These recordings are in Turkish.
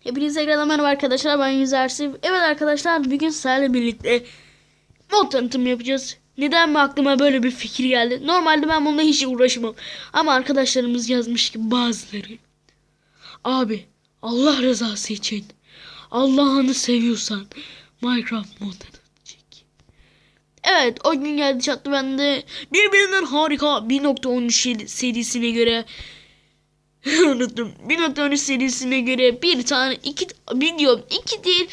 Hepinize tekrardan merhaba arkadaşlar ben Yüzersiv. Evet arkadaşlar bugün sizlerle birlikte mod tanıtımı yapacağız. Neden mi aklıma böyle bir fikir geldi? Normalde ben bununla hiç uğraşmam. Ama arkadaşlarımız yazmış ki bazıları. Abi Allah rızası için Allah'ını seviyorsan Minecraft mod çek. Evet o gün geldi çattı ben de birbirinden harika 1.13 serisine göre Unuttum. 1.13 serisine göre bir tane iki video iki değil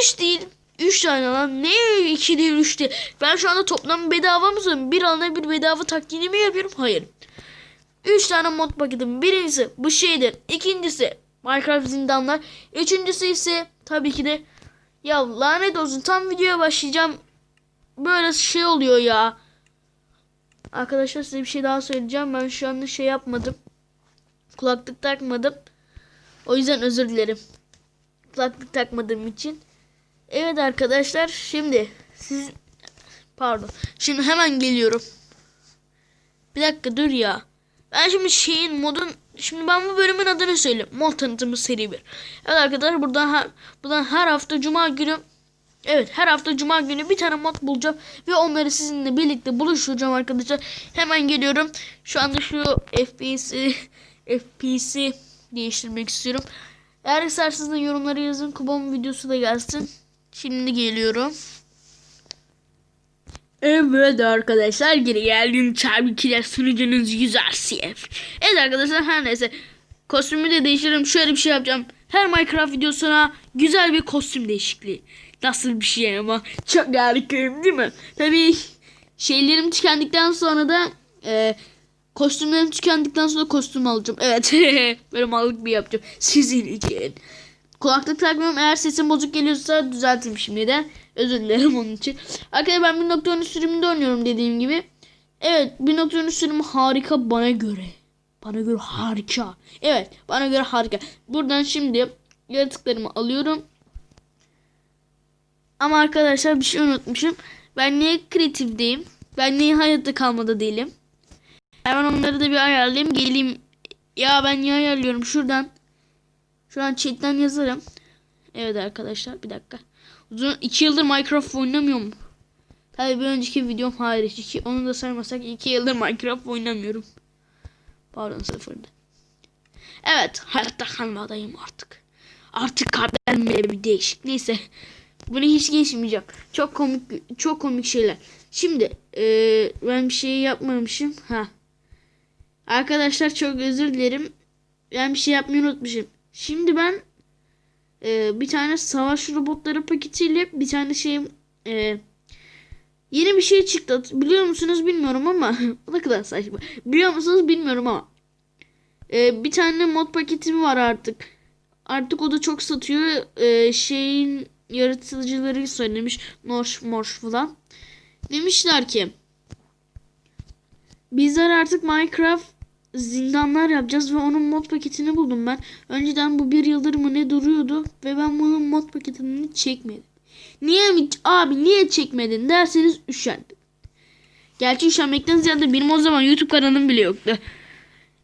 üç değil üç tane lan. Ne iki değil üç değil? Ben şu anda toplam bedava mısın bir alana bir bedava taklidi mi yapıyorum? Hayır. Üç tane mod paketim. Birincisi bu şeydir. İkincisi Minecraft zindanlar. Üçüncüsü ise tabii ki de ya lanet olsun tam videoya başlayacağım. Böyle şey oluyor ya. Arkadaşlar size bir şey daha söyleyeceğim. Ben şu anda şey yapmadım kulaklık takmadım. O yüzden özür dilerim. Kulaklık takmadığım için. Evet arkadaşlar şimdi siz pardon. Şimdi hemen geliyorum. Bir dakika dur ya. Ben şimdi şeyin modun şimdi ben bu bölümün adını söyleyeyim. Mod tanıtımı seri 1. Evet arkadaşlar buradan her, buradan her hafta cuma günü Evet her hafta cuma günü bir tane mod bulacağım ve onları sizinle birlikte buluşturacağım arkadaşlar. Hemen geliyorum. Şu anda şu FPS'i FPS'i değiştirmek istiyorum. Eğer isterseniz de yorumlara yazın. Kubam videosu da gelsin. Şimdi geliyorum. Evet arkadaşlar geri geldim. Çarpıkiler sunucunuz güzel CF. Evet arkadaşlar her neyse. Kostümü de değiştiririm. Şöyle bir şey yapacağım. Her Minecraft videosuna güzel bir kostüm değişikliği. Nasıl bir şey ama. Çok harikayım değil mi? Tabii şeylerim tükendikten sonra da e, kostümlerim tükendikten sonra kostüm alacağım. Evet. Böyle mallık bir yapacağım. Sizin için. Kulaklık takmıyorum. Eğer sesim bozuk geliyorsa düzelteyim şimdi de. Özür dilerim onun için. Arkadaşlar ben 1.13 sürümünde oynuyorum dediğim gibi. Evet 1.13 sürümü harika bana göre. Bana göre harika. Evet bana göre harika. Buradan şimdi yaratıklarımı alıyorum. Ama arkadaşlar bir şey unutmuşum. Ben niye kreatifdeyim? Ben niye hayatta kalmada değilim? Onları da bir ayarlayayım. Geleyim. Ya ben niye ayarlıyorum? Şuradan. Şuradan chatten yazarım. Evet arkadaşlar bir dakika. Uzun 2 yıldır Minecraft oynamıyorum. Tabii bir önceki videom hariç. Iki, onu da saymasak 2 yıldır Minecraft oynamıyorum. Pardon sıfırdı. Evet hayatta kalmadayım artık. Artık kaderimde bir değişik. Neyse. Bunu hiç geçmeyeceğim. Çok komik çok komik şeyler. Şimdi ee, ben bir şey yapmamışım. Ha. Arkadaşlar çok özür dilerim. Ben bir şey yapmayı unutmuşum. Şimdi ben e, bir tane savaş robotları paketiyle bir tane şey e, yeni bir şey çıktı. Biliyor musunuz bilmiyorum ama ne kadar saçma. Biliyor musunuz bilmiyorum ama e, bir tane mod paketim var artık. Artık o da çok satıyor. E, şeyin yaratıcıları söylemiş. Norş morş falan. Demişler ki bizler artık Minecraft zindanlar yapacağız ve onun mod paketini buldum ben. Önceden bu bir yıldır mı ne duruyordu ve ben bunun mod paketini çekmedim. Niye mi abi niye çekmedin derseniz üşendim. Gerçi üşenmekten ziyade benim o zaman YouTube kanalım bile yoktu.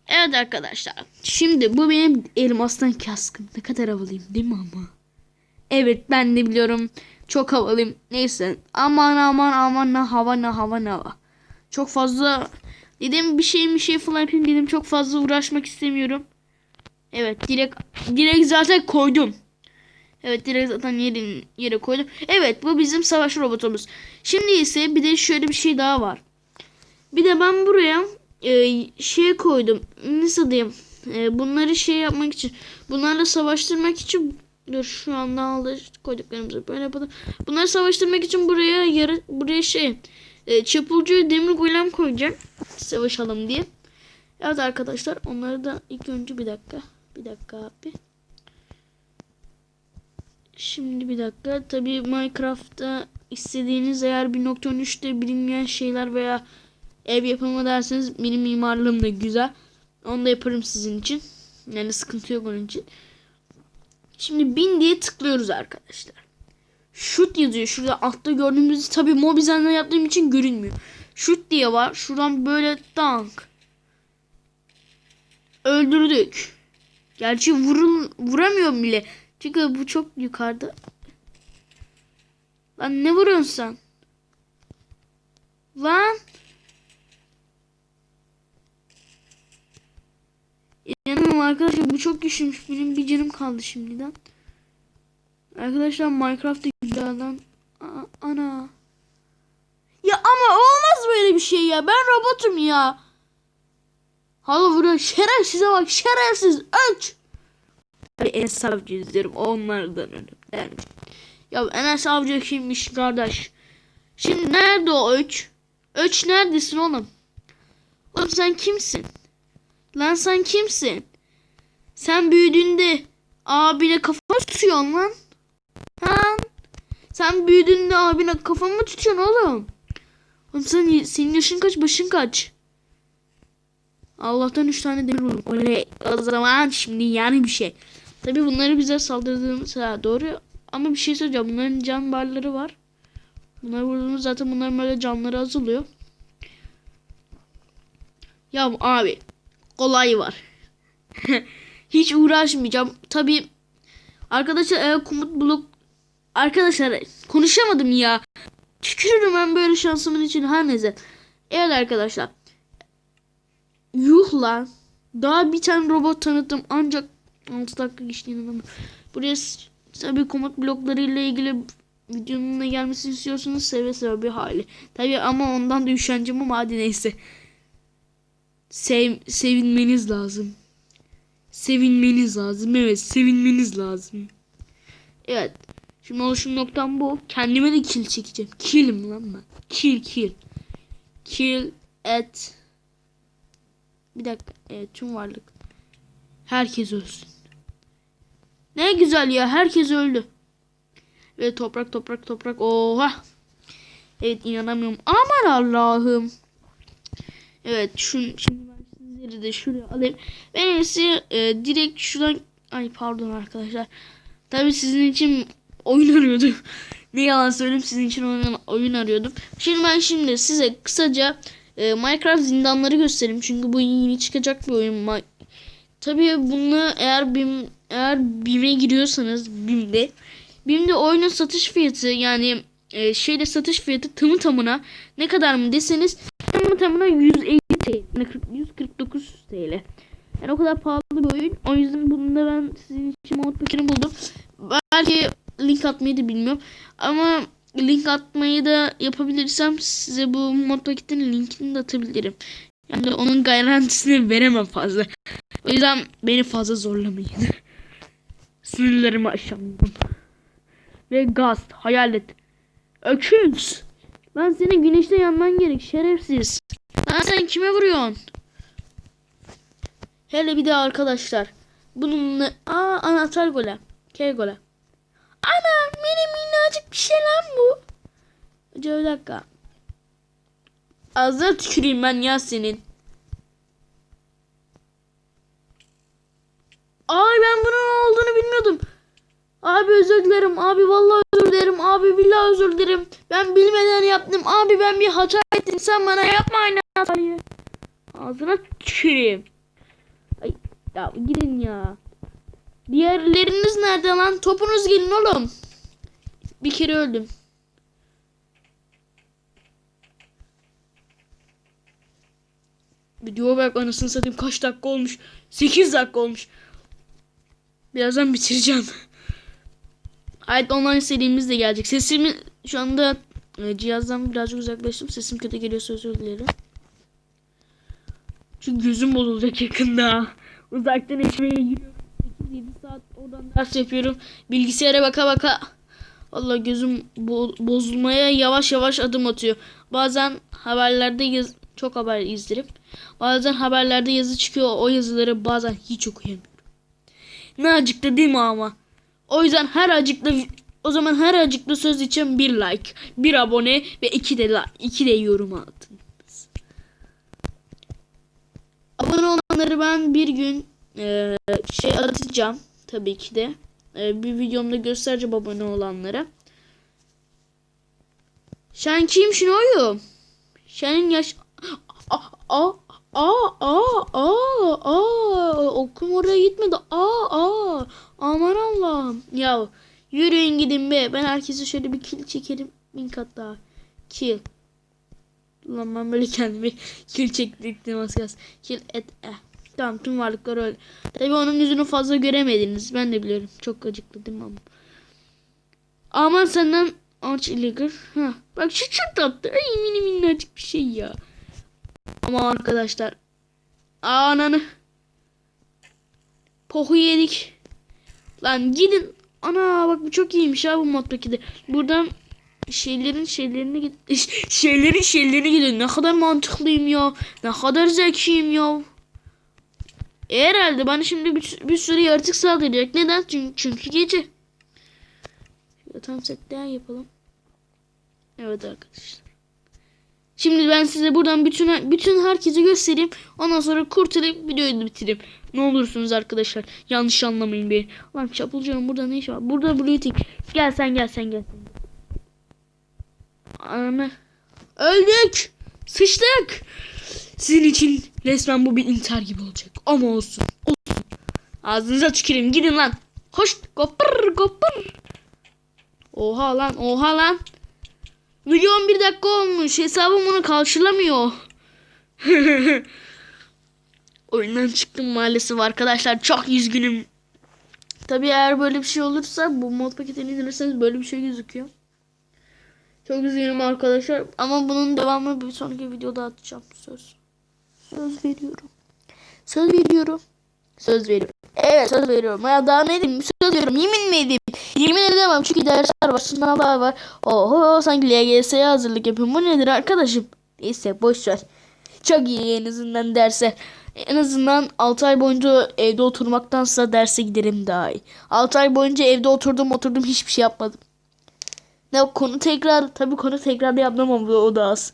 Evet arkadaşlar. Şimdi bu benim elmastan kaskım. Ne kadar havalıyım değil mi ama? Evet ben de biliyorum. Çok havalıyım. Neyse. Aman aman aman ne hava ne hava ne hava. Çok fazla dedim bir şey bir şey falan yapayım dedim. Çok fazla uğraşmak istemiyorum. Evet direkt direkt zaten koydum. Evet direkt zaten yerin, yere koydum. Evet bu bizim savaş robotumuz. Şimdi ise bir de şöyle bir şey daha var. Bir de ben buraya e, şey koydum. Nasıl diyeyim? E, bunları şey yapmak için. Bunlarla savaştırmak için Dur şu anda aldı koyduklarımızı böyle yapalım. Bunları savaştırmak için buraya yarı buraya şey e, çapulcu demir golem koyacağım. Savaşalım diye. Evet arkadaşlar onları da ilk önce bir dakika. Bir dakika abi. Şimdi bir dakika. Tabi Minecraft'ta istediğiniz eğer 1.13'te bilinmeyen şeyler veya ev yapımı derseniz benim mimarlığım da güzel. Onu da yaparım sizin için. Yani sıkıntı yok onun için. Şimdi bin diye tıklıyoruz arkadaşlar. Shoot yazıyor. Şurada altta gördüğümüz tabi Mobizen'den yaptığım için görünmüyor. Shoot diye var. Şuradan böyle tank. Öldürdük. Gerçi vurul vuramıyorum bile. Çünkü bu çok yukarıda. Lan ne vuruyorsun sen? Lan. İnanamıyorum arkadaşlar bu çok güçlüymüş. Benim bir canım kaldı şimdiden. Arkadaşlar Minecraft'ta güzelden. Ana. Ya ama olmaz böyle bir şey ya. Ben robotum ya. Hala vuruyor. Şerefsize bak. Şerefsiz. Öç. Tabii Enes Avcı izliyorum. Onlardan önemli. Ya Enes Avcı kimmiş kardeş? Şimdi nerede o Öç? Öç neredesin oğlum? Oğlum sen kimsin? Lan sen kimsin? Sen büyüdüğünde abine kafa tutuyorsun lan? Sen büyüdüğünde abine kafa mı tutuyorsun oğlum? Oğlum sen, senin yaşın kaç başın kaç? Allah'tan 3 tane demir buldum. Öyle o zaman şimdi yani bir şey. Tabi bunları bize saldırdığımız doğru ama bir şey söyleyeceğim. Bunların can barları var. Bunları vurduğumuz zaten bunların böyle canları azalıyor. Ya abi kolay var. Hiç uğraşmayacağım. Tabi arkadaşlar eğer komut bulup arkadaşlar konuşamadım ya. Tükürürüm ben böyle şansımın için her neyse. Evet arkadaşlar. Yuh lan. Daha bir tane robot tanıttım ancak 6 dakika geçti inanamıyorum. Buraya tabi komut blokları ile ilgili videonun gelmesini istiyorsanız seve seve bir hali. Tabi ama ondan da üşeneceğim ama hadi neyse. Sev, sevinmeniz lazım. Sevinmeniz lazım. Evet sevinmeniz lazım. Evet. Şimdi oluşum noktam bu. Kendime de kill çekeceğim. Killim lan ben. Kill kill. Kill et. Bir dakika. Evet tüm varlık. Herkes ölsün. Ne güzel ya. Herkes öldü. Ve toprak toprak toprak. Oha. Evet inanamıyorum. Aman Allah'ım. Evet şu, şimdi ben sizleri de şuraya alayım. Ben en iyisi e, direkt şuradan ay pardon arkadaşlar. Tabii sizin için oyun arıyordum. ne yalan söyleyeyim sizin için oyun, oyun arıyordum. Şimdi ben şimdi size kısaca e, Minecraft zindanları göstereyim. Çünkü bu yeni çıkacak bir oyun. Tabii bunu eğer BİM eğer BİM'e giriyorsanız BİM'de BİM'de oyunun satış fiyatı yani e, şeyde satış fiyatı tamı tamına ne kadar mı deseniz tamı tamına 150 TL. Yani 40 149 TL. Yani o kadar pahalı bir oyun. O yüzden bunu da ben sizin için mod paketini buldum. Belki link atmayı da bilmiyorum. Ama link atmayı da yapabilirsem size bu mod paketin linkini de atabilirim. Yani onun garantisini veremem fazla. O yüzden beni fazla zorlamayın. Sınırlarımı aşamıyorum. Ve gaz, hayalet. Öküz. Lan senin güneşte yanman gerek şerefsiz. Lan sen kime vuruyorsun? Hele bir de arkadaşlar. Bununla... Aa anahtar gole. Kel gole. Ana mini minnacık bir şey lan bu. Önce bir dakika. Ağzına tüküreyim ben ya senin. Ay ben bunun olduğunu bilmiyordum. Abi özür dilerim. Abi vallahi özür dilerim. Abi billahi özür dilerim. Ben bilmeden yaptım. Abi ben bir hata ettim. Sen bana yapma aynı hatayı. Ağzına tüküreyim. Ay ya gidin ya. Diğerleriniz nerede lan? Topunuz gelin oğlum. Bir kere öldüm. Video bak anasını satayım kaç dakika olmuş. 8 dakika olmuş. Birazdan bitireceğim. Hayat online serimiz de gelecek. Sesimi şu anda e, cihazdan birazcık uzaklaştım. Sesim kötü geliyorsa özür dilerim. Çünkü gözüm bozulacak yakında. Uzaktan eşmeye giriyorum. 8-7 saat oradan ders yapıyorum. Bilgisayara baka baka. Allah gözüm bo- bozulmaya yavaş yavaş adım atıyor. Bazen haberlerde yaz çok haber izlerim. Bazen haberlerde yazı çıkıyor. O yazıları bazen hiç okuyamıyorum. Ne acıklı değil mi ama? O yüzden her acıklı o zaman her acıklı söz için bir like, bir abone ve iki de like, iki de yorum atın. Abone olanları ben bir gün e, şey atacağım tabii ki de. E, bir videomda göstereceğim abone olanlara. Sen kimsin oğlum? Senin yaş... Aa, aa, aa, aa, aa, okum oraya gitmedi. Aa, aa, aman Allah'ım. Ya yürüyün gidin be. Ben herkese şöyle bir kill çekerim. Bin kat daha. Kill. Ulan ben böyle kendimi kill çektirdim az. Kill et. Eh. Tamam tüm varlıklar öyle. Tabi onun yüzünü fazla göremediniz. Ben de biliyorum. Çok acıklı değil mi ama. Aman senden aç illegal. Ha. Bak şu çok tatlı. Ay mini minnacık bir şey ya. Ama arkadaşlar. Ananı. Pohu yedik. Lan gidin. Ana bak bu çok iyiymiş ha bu moddaki de. Buradan şeylerin şeylerini git şeylerin şeylerini gidin. Ne kadar mantıklıyım ya. Ne kadar zekiyim ya. E, herhalde bana şimdi bir, bir sürü yaratık saldıracak. Neden? Çünkü, çünkü gece. Şöyle tam set daha yapalım. Evet arkadaşlar. Şimdi ben size buradan bütün bütün herkese göstereyim. Ondan sonra kurtarıp videoyu da bitireyim. Ne olursunuz arkadaşlar. Yanlış anlamayın beni. Lan çapulcağım burada ne iş var? Burada blue tick. Gel sen gel sen gel. Ananı. Öldük. Sıçtık. Sizin için resmen bu bir intihar gibi olacak. Ama olsun. Olsun. Ağzınıza tüküreyim. Gidin lan. Hoş. Kopur kopur. Oha lan oha lan. Video 11 dakika olmuş. Hesabım bunu karşılamıyor. Oyundan çıktım maalesef arkadaşlar. Çok üzgünüm. Tabii eğer böyle bir şey olursa bu mod paketini indirirseniz böyle bir şey gözüküyor. Çok üzgünüm arkadaşlar. Ama bunun devamını bir sonraki videoda atacağım. Söz. Söz veriyorum. Söz veriyorum. Söz veriyorum. Evet söz veriyorum. Ya daha ne diyeyim? Söz veriyorum. Yemin mi edeyim? Yemin edemem çünkü dersler var, sınavlar var. Oho sanki LGS'ye hazırlık yapıyorum. Bu nedir arkadaşım? Neyse boş ver. Çok iyi en azından derse. En azından 6 ay boyunca evde oturmaktansa derse giderim daha iyi. 6 ay boyunca evde oturdum oturdum hiçbir şey yapmadım. Ne konu tekrar tabii konu tekrar yapmam ama o da az.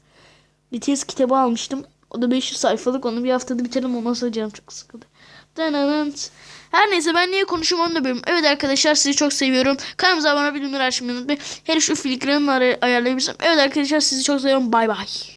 Bir tez kitabı almıştım. O da 500 sayfalık. Onu bir haftada bitiririm. Ondan sonra canım çok sıkıldı. Dananant. Her neyse ben niye konuşuyorum onu da bilmiyorum. Evet arkadaşlar sizi çok seviyorum. Kanalımıza abone olmayı, bildirimleri açmayı unutmayın. Her şu filtrelerimi ayarlayabilirsem. Evet arkadaşlar sizi çok seviyorum. Bay bay.